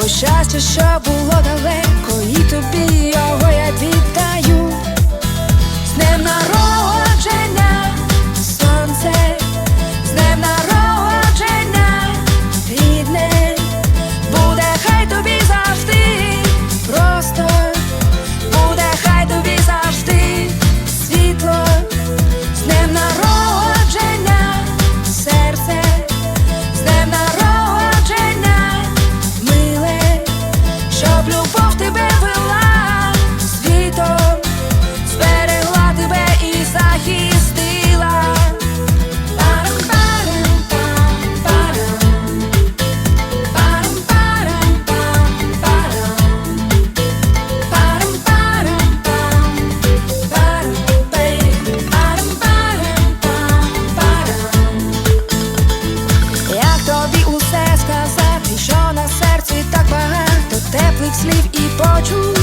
Пощастя, що було далеко. Слів і почуттів